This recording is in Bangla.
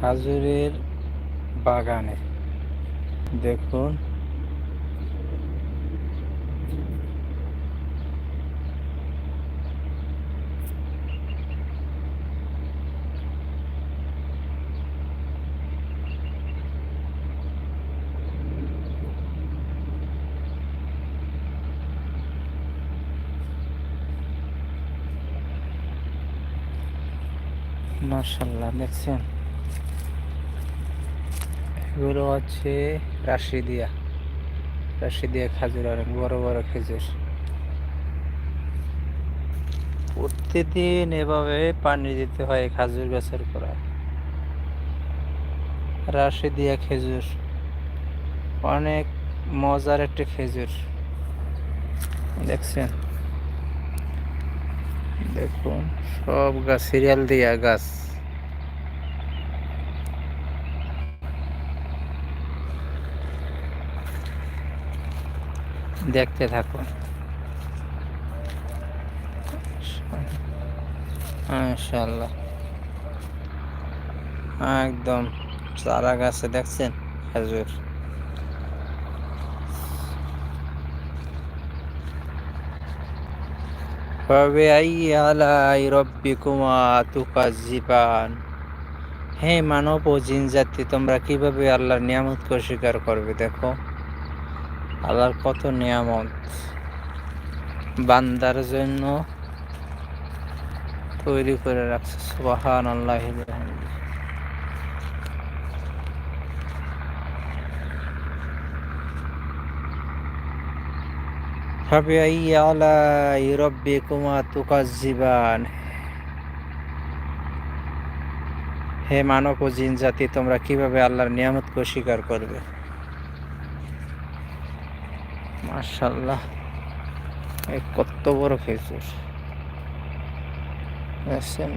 খাজুরের বাগানে। দেখুন। মার্শাল্লাহ দেখছেন? এগুলো হচ্ছে রাশিদিয়া। রাশিদিয়া খাজুর অনেক বড় বড় খেজুর। প্রতিদিন এভাবে পানি দিতে হয় খাজুর গাছের গোড়ায়। রাশিদিয়া খেজুর অনেক মজার একটি খেজুর। দেখছেন? দেখুন, সব গাছ, সিরিয়াল দিয়া গাছ। দেখতে থাকুন মাশাল্লাহ একদম চারা গাছে, দেখছেন? খেজুর। হে মানব ও জিন জাতি, তোমরা কীভাবে আল্লাহর নিয়ামত স্বীকার করবে, দেখো? আল্লাহর কত নিয়ামত বান্দার জন্য তৈরি করে রাখছে সুবাহান আল্লাহ فبأي آلاء ربكما تكذبان হে মানব ও জিন জাতি তোমরা কিভাবে আল্লাহর নিয়ামতকে অস্বীকার করবে মাশাল্লাহ এই কত বড় খেজুর দেখছেন